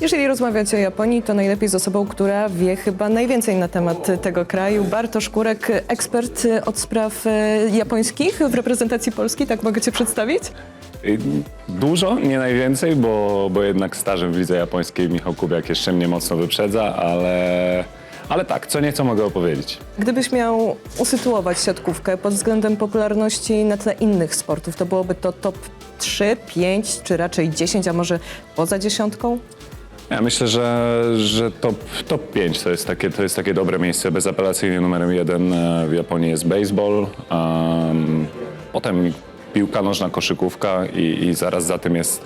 Jeżeli rozmawiać o Japonii, to najlepiej z osobą, która wie chyba najwięcej na temat tego kraju. Bartosz Kurek, ekspert od spraw e, japońskich w reprezentacji Polski, tak mogę Cię przedstawić? Y, Dużo, nie najwięcej, bo, bo jednak stażem w lidze japońskiej Michał Kubiak jeszcze mnie mocno wyprzedza, ale, ale tak, co nieco mogę opowiedzieć. Gdybyś miał usytuować siatkówkę pod względem popularności na tle innych sportów, to byłoby to top 3, 5 czy raczej 10, a może poza dziesiątką? Ja myślę, że, że top, top 5 to jest, takie, to jest takie dobre miejsce. Bezapelacyjnie numerem jeden e, w Japonii jest baseball, um, potem piłka nożna, koszykówka i, i zaraz za tym jest,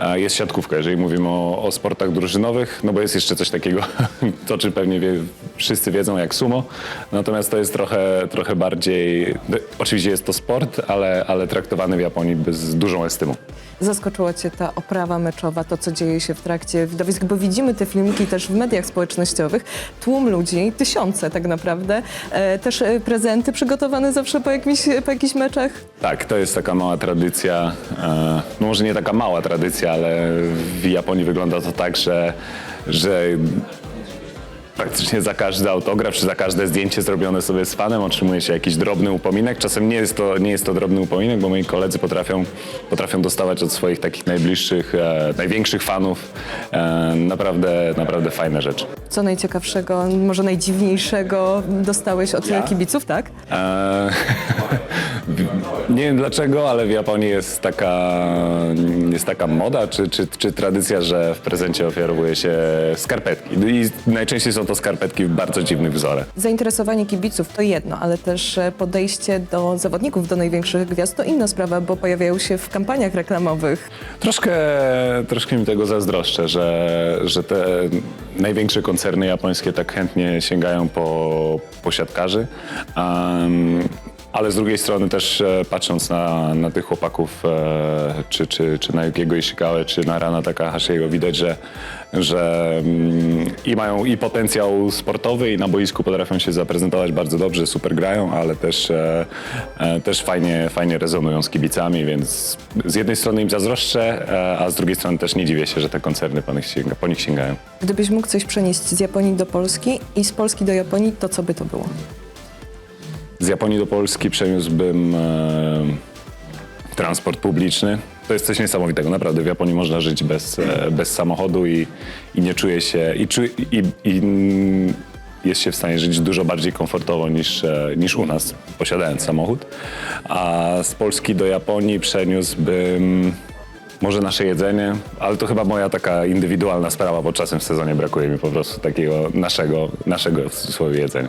e, jest siatkówka, jeżeli mówimy o, o sportach drużynowych, no bo jest jeszcze coś takiego, to czy pewnie wie, wszyscy wiedzą jak sumo, natomiast to jest trochę, trochę bardziej, oczywiście jest to sport, ale, ale traktowany w Japonii z dużą estymą. Zaskoczyła Cię ta oprawa meczowa, to co dzieje się w trakcie widowisk, bo widzimy te filmiki też w mediach społecznościowych. Tłum ludzi, tysiące tak naprawdę, e, też e, prezenty przygotowane zawsze po, jakimś, po jakichś meczach. Tak, to jest taka mała tradycja. e, No może nie taka mała tradycja, ale w Japonii wygląda to tak, że, że praktycznie za każdy autograf czy za każde zdjęcie zrobione sobie z fanem otrzymuje się jakiś drobny upominek. Czasem nie jest to, nie jest to drobny upominek, bo moi koledzy potrafią, potrafią dostawać od swoich takich najbliższych, e, największych fanów e, naprawdę, naprawdę fajne rzeczy. Co najciekawszego, może najdziwniejszego dostałeś od Ja? kibiców, tak? Eee, nie wiem dlaczego, ale w Japonii jest taka, jest taka moda czy, czy, czy tradycja, że w prezencie ofiarowuje się skarpetki. I najczęściej są to skarpetki w bardzo dziwnych wzorach. Zainteresowanie kibiców to jedno, ale też e, podejście do zawodników, do największych gwiazd to inna sprawa, bo pojawiają się w kampaniach reklamowych. Troszkę, troszkę mi tego zazdroszczę, że, że te największe koncerny japońskie tak chętnie sięgają po, po siatkarzy. Um, ale z drugiej strony też e, patrząc na, na tych chłopaków, e, czy, czy, czy na Yukiego Ishikawa, czy na Rana Takahashiego, widać, że, że mm, i mają i potencjał sportowy i na boisku potrafią się zaprezentować bardzo dobrze, super grają, ale też, e, też fajnie, fajnie rezonują z kibicami, więc z jednej strony im zazdroszczę, a z drugiej strony też nie dziwię się, że te koncerny po nich, sięga, po nich sięgają. Gdybyś mógł coś przenieść z Japonii do Polski i z Polski do Japonii, to co by to było? Z Japonii do Polski przeniósłbym e, transport publiczny. To jest coś niesamowitego, naprawdę. W Japonii można żyć bez, e, bez samochodu i, i nie czuje się. I, czu, i, i jest się w stanie żyć dużo bardziej komfortowo niż, e, niż u nas, posiadając samochód. A z Polski do Japonii przeniósłbym może nasze jedzenie, ale to chyba moja taka indywidualna sprawa, bo czasem w sezonie brakuje mi po prostu takiego naszego, naszego w cudzysłowie jedzenia.